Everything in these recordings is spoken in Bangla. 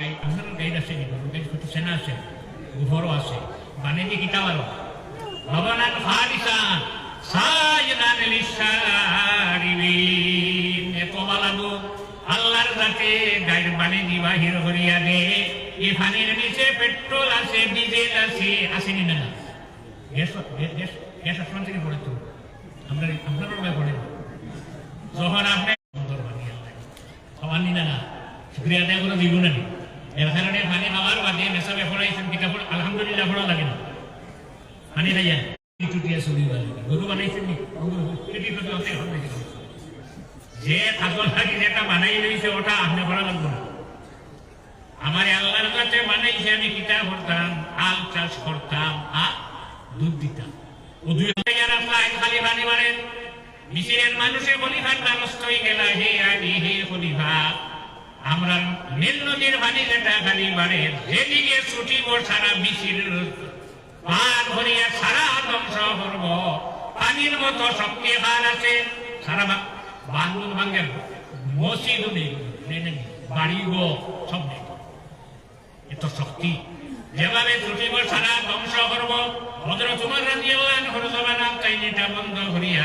আছে নি গাইড কত সেনা আছে গুফরও আছে বাণিজ্য কিতাব আরও ভবনান ফারিসান সাজদান লিসারিবিন এত বালাদু আল্লাহর যাতে গাইড বাণিজ্য বাহির করিয়া দে। এই পানির নিচে পেট্রোল আছে, ডিজেল আছে, আসেনি না গ্যাস গ্যাস গ্যাস আসমান থেকে পড়ে তো। আমরা আপনারও পড়ে যখন আপনি সুন্দর বানিয়ে আল্লাহ। সমানি না না শুক্রিয়া আদায় করে দিব না। এর কারণে পানি খাওয়ার বাদে মেসাবে পড়াইছেন কিতাব আলহামদুলিল্লাহ পড়া লাগে না। পানি খাইয়া টুটিয়া চলি গরু বানাইছেন যে কাজল থাকি যেটা বানাই রয়েছে ওটা আপনি করা লাগবে না। আমার আল্লাহর কাছে বানাইছে আমি কিতাব করতাম আল চাষ করতাম আর দুধ দিতাম। ও দুই হাজার আপনার খালি পানি মারেন মিশরের মানুষের খলিফার দ্বারস্থ হয়ে গেল হে আদি হে খলিফা। আমরা নীল নদীর পানি যেটা খালি বাড়ে, যেদিকে ছুটিব সারা মিশির পার ভরিয়া সারা ধ্বংস করব, পানির মতো শক্তি হার আছে। সারা বাংলুর ভাঙ্গের মসজিদও নেই বাড়ি গো সব নেই এত শক্তি। যেভাবে ছুটিব সারা ধ্বংস করব, ভদ্র তোমার রাজিয়াল্লাহ হরজবানা তাই যেটা বন্ধ করিয়া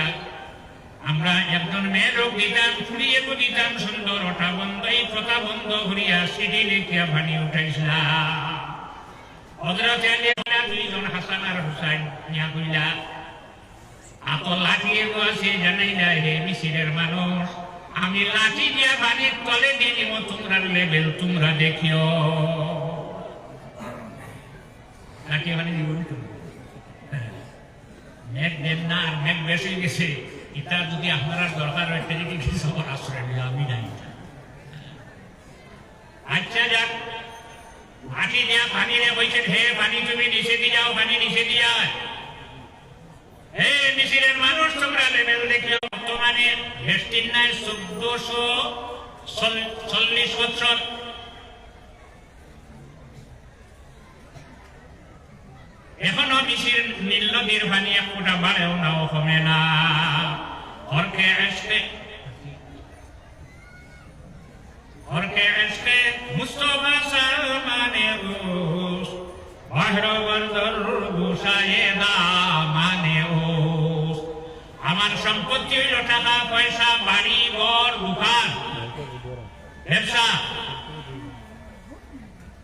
আমরা একজন মেয়ে রোগ দিতাম ফুরিয়ে দিতাম সুন্দর ওটা বন্ধ, এই প্রথা বন্ধ করিয়া সিঁড়ি লিখিয়া ভানি উঠাইছিলাম হজরত দুইজন হাসান আর কইলা আত লাঠি এগো আছে জানাই না হে মিশিরের মানুষ, আমি লাঠি দিয়া দিব তোমরা তোমরা দেখিও লাঠি দিব? হ্যাঁ। মেঘ দেন না গেছে এটা যদি আপনার দরকার হয় তাহলে কিছু আশ্রয় নিল আমি নাই। আচ্ছা যাক। মাটি দেয়া পানি রে বলছেন, হে পানি তুমি নিচে দিয়ে যাও পানি নিচে দিয়ে যায় হে মিশিরের মানুষ, তোমরা লেভেল দেখিও, বর্তমানে ভেস্টিন নাই চোদ্দশো চল্লিশ বছর এখনও মিশির নীল নদীর পানি এক বাড়েও নাও কমে না। হরকে আসতে হরকে আসতে আমার সম্পত্তি হইল টাকা, পয়সা, বাড়ি, ঘর দোকান ব্যবসা।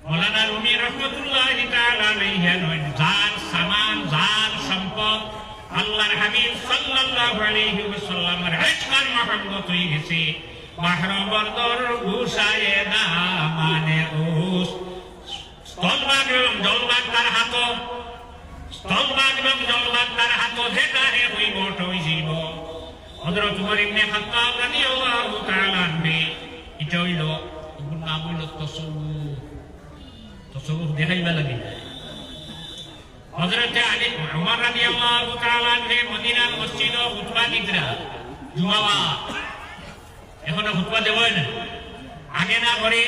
মৌলানা রুমি রহমতুল্লাহ যার সামান যার সম্পদ। আল্লাহর হাবিব সাল্লাল্লাহু আলাইহি ওয়াসাল্লামের ইশকার মহব্বত হয়ে গেছে বাহর বন্দর গুসায়ে না মানে উস। স্থলভাগ এবং জলভাগ তার হাত স্থলভাগ এবং জলভাগ তার হাত যেটা হে হইব টই জীব। হযরত উমর ইবনে খাত্তাব রাদিয়াল্লাহু তাআলা আনহু এটা হইল নাম হইল তসব্বুফ তসব্বুফ দেখাইবা লাগে। হযরতে আলী উমর রাদিয়াল্লাহু তাআলা আনহু মদিনার মসজিদ খুতবা দিতরা জুমাওয়া। এখনও খুতবা দেবই না আগে না করে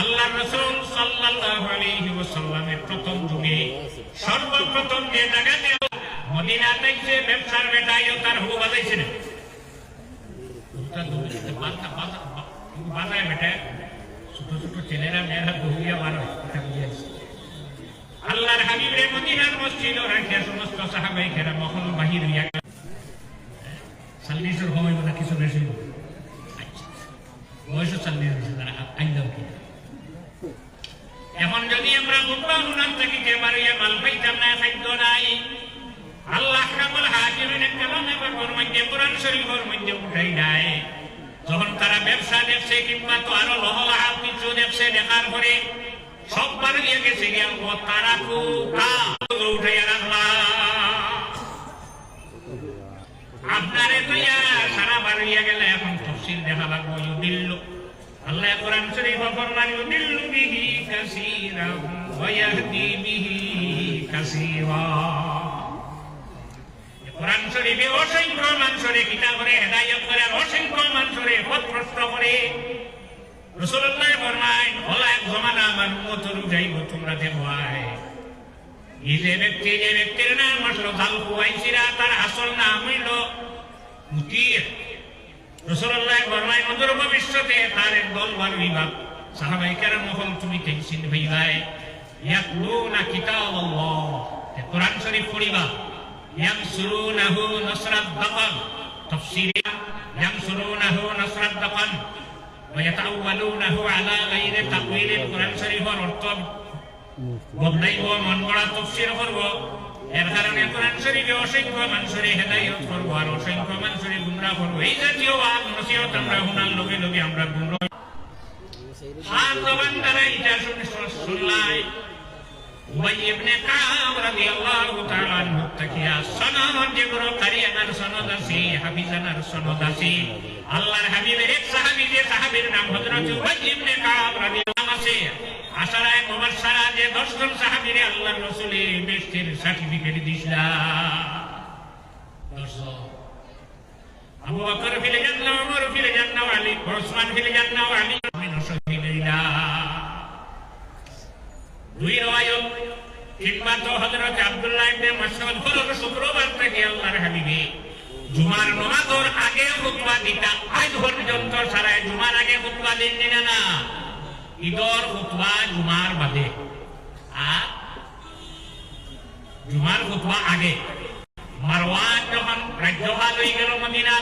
আল্লাহ রসুল সাল্লাল্লাহু আলাইহি ওয়াসাল্লামের প্রথম যুগে সর্বপ্রথম যে জায়গাতে মদিনা থেকে ব্যবসার বেটাইও তার হু বাজাইছে না। বাজায় বেটা ছোট ছোট ছেলেরা মারো এটা বুঝিয়েছে আল্লাহর হাবিবের মদিনার এখন যদি আমরা নুনান থাকি, যে বাড়িয়ে মাল পাইতাম না, খাদ্য নাই। আল্লাহ রাবুল হাকিমের কালামে বাবুর মধ্যে কোরআন শরীফের মধ্যে উঠাই নাই যখন তারা ব্যবসা দেখছে কিংবা তো আরও লহলাহা কিছু দেখছে, দেখার পরে সব বাড়িয়ে গেছে গিয়া ও তারা কুকা উঠাইয়া রাখলাম আপনারে তৈয়া সারা বাড়িয়া গেলে এখন তফসিল দেখা লাগবো। ইউদিল্লু, আল্লাহ কোরআন শরীফ ফরমান ইউদিল্লু বিহি কাসীরা ওয়া ইয়াহদি বিহি কাসীরা। কোরআন শরীফে অসংখ্য মানুষরে কিতা করে হেদায়ত করে, অসংখ্য মানুষরে পথভ্রষ্ট করে। রসুল্লাহ ফরমাইন হলা এক জমানা আমার উম্মতর যাইব তোমরা দেখবাই এই যে ব্যক্তি, যে ব্যক্তির নাম আসলো জাল কুয়াইছিরা তার আসল নাম হইল মুতির। রসুল্লাহ ফরমাইন অদূর ভবিষ্যতে তার এক দল বার বিভাগ সাহাবাই কেরাম হল তুমি টেনশন হইবাই ইয়াতলুনা কিতাব আল্লাহ কোরআন শরীফ পড়িবা। ইয়ানসুরুনাহু নাসরাত দাকান তাফসীরে ইয়ানসুরুনাহু নাসরাত দাকান বদলাইব মন গড়া তফসির করব এর কারণে কোরআন শরীফে অসংখ্য মানুষের হেদায়ত করব আর অসংখ্য মানুষের গুমরা করব এই জাতীয় ওয়াজ নসিহত আমরা শোনার লগে লগে আমরা গুমরা আর জবান দ্বারা এটা শুনে শুনলাই উবাই ইবনে কাব রাদিয়াল্লাহু তাআলা আনহু তাকিয়া, সনদ যে কারিয়ানার সনদ আছে, হাফিজানার সনদ আছে। আল্লাহর হাবিবের এক সাহাবী যে সাহাবীর নাম হযরত উবাই ইবনে কাব রাদিয়াল্লাহু আছে। আশারায় মুবাশশারা যে 10 জন সাহাবীরে আল্লাহর রাসূলের বেশতের সার্টিফিকেট দিছিলা। 10 জন আবু বকর ফিলে জান্নাহ ওমর ফিলে জান্নাহ আলী ওসমান ফিলে জান্নাহ আলী মিন ফিলে দুই রওয়ায়ত, কিংবা তো হযরত আব্দুল্লাহ ইবনে শুক্রবার থেকে আল্লাহর হাবিবে। জুমার আগে খুতবা দিতা। আজ পর্যন্ত সারা জুমার আগে না ঈদর জুমার বাদে। আর জুমার আগে। মারওয়ান যখন রাজ্যপাল হয়ে গেল মদিনা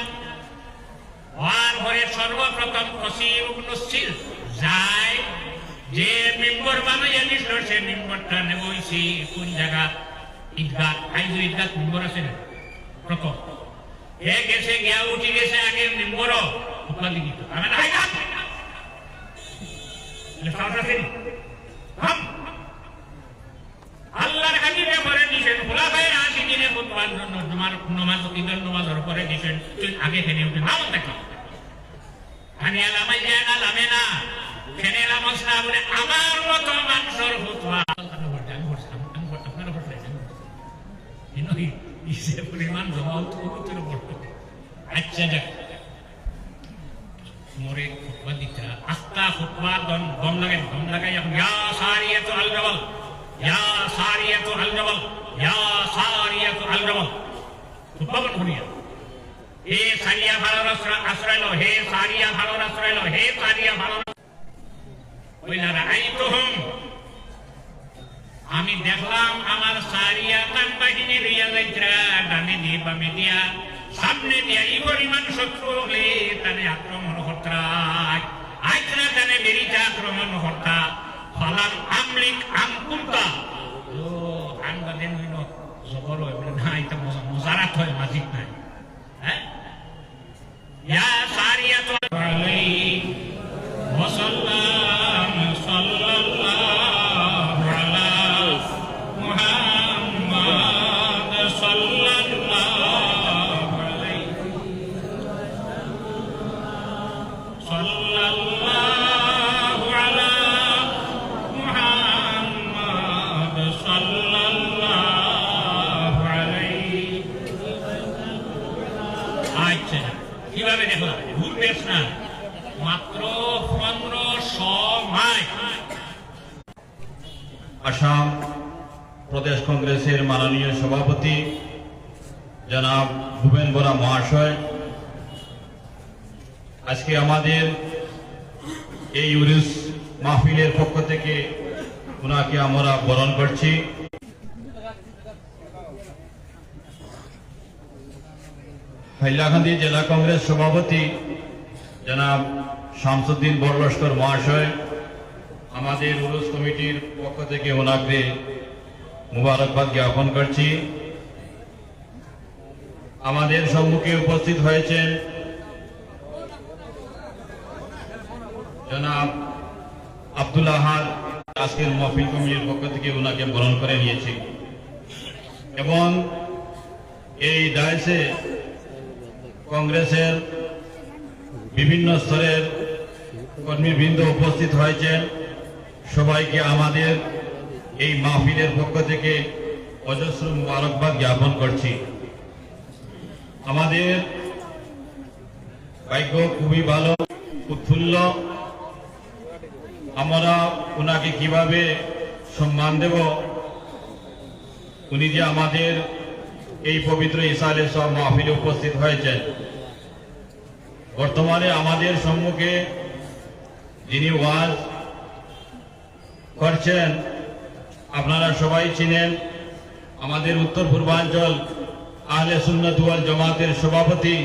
হওয়ার পরে সর্বপ্রথম কসির উপনশীল যায় যে মেম্বর বানাইয়া দিছিল সে মেম্বরটা নেবইছি। কোন জায়গা? ঈদগাহ। আইজ ঈদগাহ মেম্বর আছে না? প্রথম। হে গেছে, গিয়া উঠি গেছে আগে মেম্বর উপাধি দিত আমি না আইগা। আল্লাহর হাবিবে পরে দিছেন। খোলাফায়ে রাশিদিনে খুতবার জন্য জুমার নামাজ, ঈদের নামাজের পরে দিছেন। তুই আগে খেলে উঠে নাম দেখি। আমি আলামাই যায় না, লামে না। এলামস না বলে আমার মতো মানুষের ইসে পরিমাণ জমা আচ্ছা যাক। মোরে খুতবা দিতা। আস্তা খুতবা দম দম লাগে, দম লাগাই ইয়া সারিয়াতু আল জবল, ইয়া সারিয়াতু আল জবল, ইয়া সারিয়াতু আল জবল। খুতবা বন আশ্রয় লো হে সারিয়া ভালোর আশ্রয় লো হে সারিয়া ভালোর আমি দেখলাম আমার সারিয়া বাহিনী লইয়া যাইত্রা, ডানে দিয়ে বামে দিয়া, সামনে দিয়া এই পরিমাণ শত্রু হলে তানে আক্রমণ হত্রায়। আইত্রা তানে বেরিতে আক্রমণ ফলাম আমলিক আম ও বলে না, এটা মজারাত হয় মাজিক নাই। হ্যাঁ? ইয়া সারিয়া তো মাননীয় সভাপতি, জনাব ভূপেন বরা মহাশয়। আজকে আমাদের এই উরুস মাহফিলের পক্ষ থেকে ওনাকে আমরা বরণ করছি। হাইলাকান্দি জেলা কংগ্রেস সভাপতি, জনাব শামসুদ্দিন বড়লস্কর মহাশয়, আমাদের উরুস কমিটির পক্ষ থেকে ওনাকে মুবারকবাদ জ্ঞাপন করছি। আমাদের সম্মুখে উপস্থিত হয়েছেন জনাব আব্দুল আহাদ আজকের মহফিল কমিটির পক্ষ থেকে ওনাকে বরণ করে নিয়েছি। এবং এই ডায়াসে কংগ্রেসের বিভিন্ন স্তরের কর্মীবৃন্দ উপস্থিত হয়েছেন। সবাইকে আমাদের এই মাহফিলের পক্ষ থেকে অজস্র মুবারকবাদ জ্ঞাপন করছি। আমাদের ভাগ্য খুবই ভালো উৎফুল্ল আমরা ওনাকে কীভাবে সম্মান দেব? উনি যে আমাদের এই পবিত্র ইসালে সব মাহফিলে উপস্থিত হয়েছেন। বর্তমানে আমাদের সম্মুখে যিনি ওয়াজ করছেন আপনারা সবাই চিনেন আমাদের উত্তর পূর্বাঞ্চল আহলে সুন্নাতুয়াল জমাতের সভাপতি